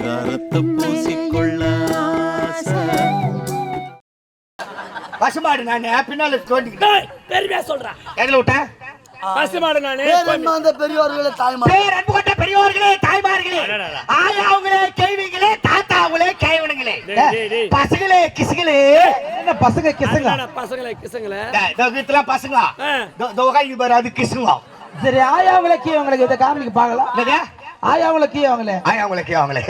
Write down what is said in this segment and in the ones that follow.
பரிதாரத்தை பூசிக்கொள்ள. பசுமாடு நான் பின்னால தோண்டிக்கிட்டேன் பெருமையா சொல்றான் எதுல விட்டேன் பசுமாடு நானு பேரன்மாந்த பெரியோர்களே தாய்மார் பேர் அன்பு கொண்ட பெரியவர்களே தாய்மார்களே. ஆயாவுங்களே கேள்விங்களே தாத்தாவுங்களே கேவனுங்களே. பசங்களே கிசுகளே. என்ன பசங்க கிசுங்க பசங்களே கிசங்களே. இதெல்லாம் பசங்களா? ஆ. இதோ பாரு அது கிசுங்களா? சரி ஆயாவங்கள கீ அவங்களுக்கு இதை காமிக்க பார்க்கலாம். என்னது ஆயாவங்கள கீ அவங்களே.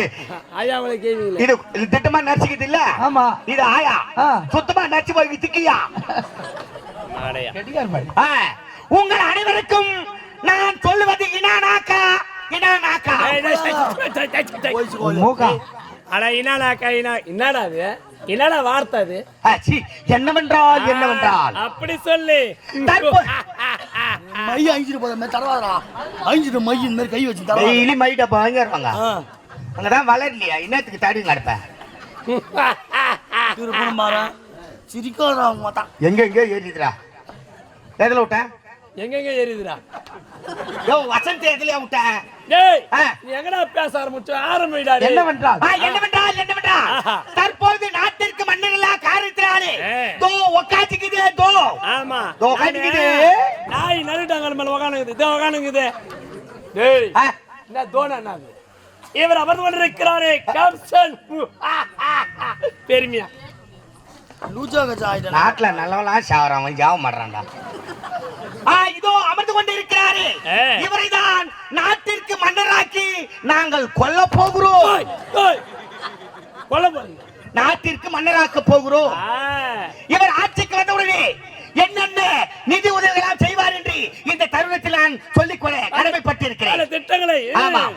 ஐயா அவளை கேவீங்களே இது இது திட்டமா நடிச்சுக்கிட்டு இல்ல? ஆமா. இது ஆயா. சுத்தமா நடிச்சு போய் ஆ, உங்கள் அனைவருக்கும் நான் சொல்லுவது இனானாக்கா? இனானாக்கா? மூக்கா அட என்னடா கைனா என்னடா அது? என்னடா வார்த்தை அது? என்னவென்றால் என்னவென்றால்? அப்படி சொல்லு. தற்போ- மை அழிஞ்சிட்டு போத மாதிரி தடவாதரா அழிஞ்சிட்டு மை இந்த மாதிரி கை வச்சு தடவாத டெய்லி மை டப்பா வாங்கிடுவாங்க. அங்கதான் வளரலையா. இன்னத்துக்கு தடி நடப்பேன் திருப்பணம் மாறேன் சிரிக்காதா அவங்க மாட்டான் எங்க எங்க ஏறிதுடா எதுல விட்டேன் எங்கெங்க ஏறிதுடா? யோ வசந்த் எதுலயா விட்டேன் டேய். நீ எங்கடா பேச ஆரம்பிச்சு? ஆரம்பிடா டேய். என்னவென்றால் ஆ, என்னவென்றால் என்னவென்றால் ஆஹா. தற்போது நாட்டிற்கு மன்னர்களா காரணத்தினாலே ஏ. தோ உக்காச்சுக்குது தோ. ஆமா. இதோ உக்காந்துக்குது. நாய் நடுட்டாங்கல் மேல உக்காந்துக்குது. இதோ உக்காந்துக்குது. டேய். ஆ, என்ன தோணா என்னது இவர் அமர்ந்து கொண்டிருக்கிறாரே கம்சன் பெருமையா. நாட்டுல நல்லவனா சாவறான் அவன் ஜாவ மாட்டான்டா ஆ, இதோ அமர்ந்து கொண்டு இருக்கிறாரே ஏ. இவரைதான் நாட்டிற்கு மன்னராக்கி நாங்கள் கொல்ல போகிறோம். ஓய், ஓய். கொல்ல போறீங்க. நாட்டிற்கு மன்னராக்க போகிறோம். ஆ, இவர் ஆட்சிக்கு வந்தவுடனே என்னென்ன நிதி உதவிகளாம் செய்வார் என்று இந்த தருணத்தில் நான் சொல்லிக்கொள்ள பல கடமைப்பட்டிருக்கிறேன். திட்டங்களை ஆமாம்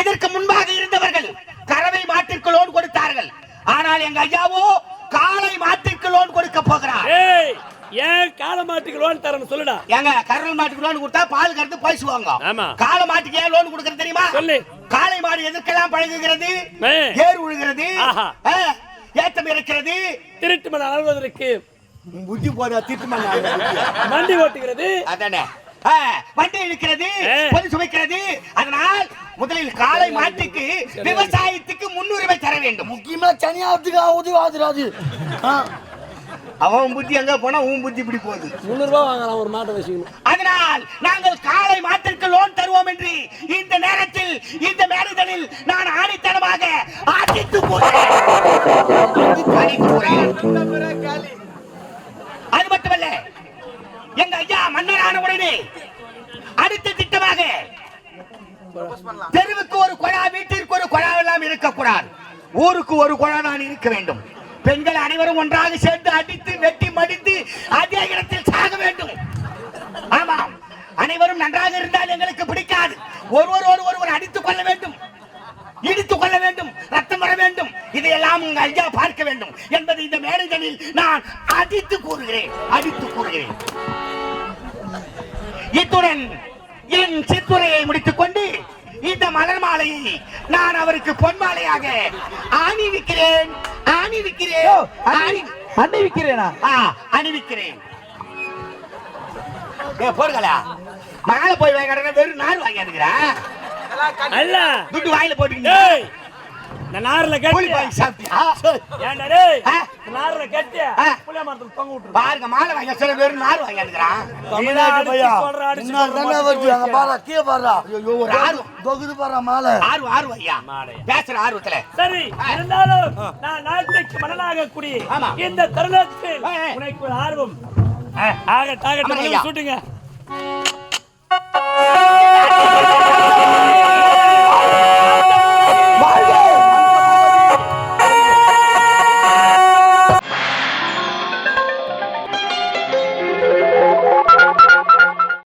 இதற்கு முன்பாக இருந்தவர்கள் கறவை மாட்டிற்கு லோன் கொடுத்தார்கள். ஆனால் எங்க ஐயாவோ காளை மாட்டிற்கு லோன் கொடுக்க போகிறார். ஏன் கால மாட்டுக்கு லோன் தரணும் சொல்லுடா. ஏங்க கறவை மாட்டுக்கு லோன் கொடுத்தா பால் கறந்து பேசுவாங்க ஆமா. காளை மாட்டுக்கு ஏன் லோன் கொடுக்கறது தெரியுமா? சொல்லு. காளை மாடு எதற்கெல்லாம் பழகுகிறது. ஏர் உழுகிறது. ஏத்தம் இருக்கிறது திருட்டு மணி அழுவதற்கு புத்தி போதா திட்டு வண்டி ஓட்டுகிறது. அதானே? வண்டி இழுக்கிறது. பொது சுமைக்கிறது. அதனால் முதலில் காளை மாட்டுக்கு விவசாயத்துக்கு முன்னுரிமை தர வேண்டும். முக்கியமா தனியாவதுக்கு உதவி ஆகுதுராது அவன் புத்தி எங்க போனா உன் புத்தி இப்படி போகுது. முந்நூறு ரூபாய் வாங்கலாம் ஒரு மாட்டை வச்சுக்கணும். அதனால் நாங்கள் காளை மாட்டிற்கு லோன் தருவோம் என்று இந்த நேரத்தில் இந்த மேடைதலில் நான் ஆணித்தனமாக ஆட்டித்து போகிறேன் ஆடித்து போகிறேன். அது மட்டுமல்ல எங்க ஐயா மன்னரான உடனே அடுத்த திட்டமாக. தெருவுக்கு ஒரு குழா வீட்டிற்கு ஒரு குழா எல்லாம் இருக்கக்கூடாது. ஊருக்கு ஒரு குழா நான் இருக்க வேண்டும். பெண்கள் அனைவரும் ஒன்றாக சேர்ந்து அடித்து வெட்டி மடித்து அதே இடத்தில் சாக வேண்டும். ஆமாம். அனைவரும் நன்றாக இருந்தால் எங்களுக்கு பிடிக்காது. ஒருவர் ஒரு ஒருவர் அடித்துக் கொள்ள வேண்டும். இடித்துக் கொள்ள வேண்டும். ரத்தம் வர வேண்டும். இதையெல்லாம் உங்க ஐயா பார்க்க வேண்டும். என்பது இந்த மேடைகளில் நான் அடித்து கூறுகிறேன். அடித்து கூறுகிறேன். இத்துடன் என் சித்துரையை முடித்துக் கொண்டு இந்த மலர் மாலையை நான் அவருக்கு பொன் மாலையாக அணிவிக்கிறேன். அணிவிக்கிறேன். அணிவிக்கிறேன்? ஏ போடுங்களா மாலை போய் வாங்க வெறும் நார் வாங்கியாந்துக்கிறேன் அல்ல. துட்டு வாயில போட்டுக்கிட்டு நான் நார்ல கட்டி. வாங்கி சாப்பிட்டியா? ஏன்டா டேய்? நார்ல கட்டி. புளிய மரத்துல தொங்க விட்டுரு பாருங்க மாலை வாங்கி சில நார் தமிழ்நாட்டு பையா? தானே வருது. அங்க பாரா கீழே பாரா. ஐயோ ஒரு ஆறு தொகுது பாரா மாலை. ஆர்வம் ஆர்வம் ஐயா. பேசுற ஆர்வத்துல. சரி இருந்தாலும் நான் நாட்டுக்கு ஆமா. இந்த தருணத்தில். உனக்கு ஒரு ஆர்வம். ஆ, ஆகட்டும் ஆமாங்க ஆகட்டும் ஐயா. சுட்டுங்க.